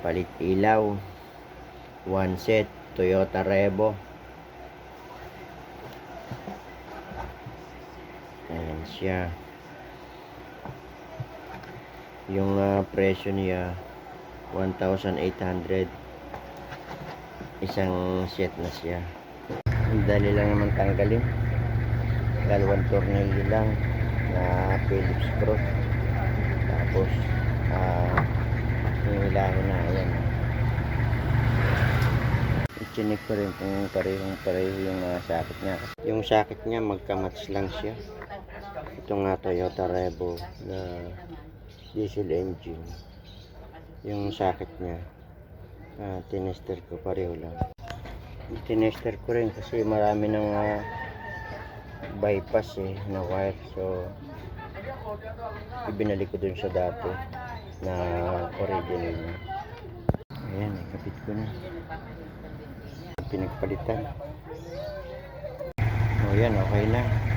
palit ilaw. One set Toyota Revo. Ayan siya. Yung ah, presyo niya 1,800 isang set na siya. Dali lang naman tanggalin. Dalawang tornilyo lang na Phillips screw tapos hinihilahin na ayan. Ichinik ko rin kung parehong pareho yung ah, sakit niya. Yung sakit niya magkamats lang siya. Ito nga Toyota Revo na diesel engine. Yung sakit niya ah, tinester ko pareho lang. Tinester ko rin kasi marami ng ah, bypass eh na wire. So ibinalik ko dun sa dati na original niya ayan ikapit ko na. Pinagpalitan. O yan okay na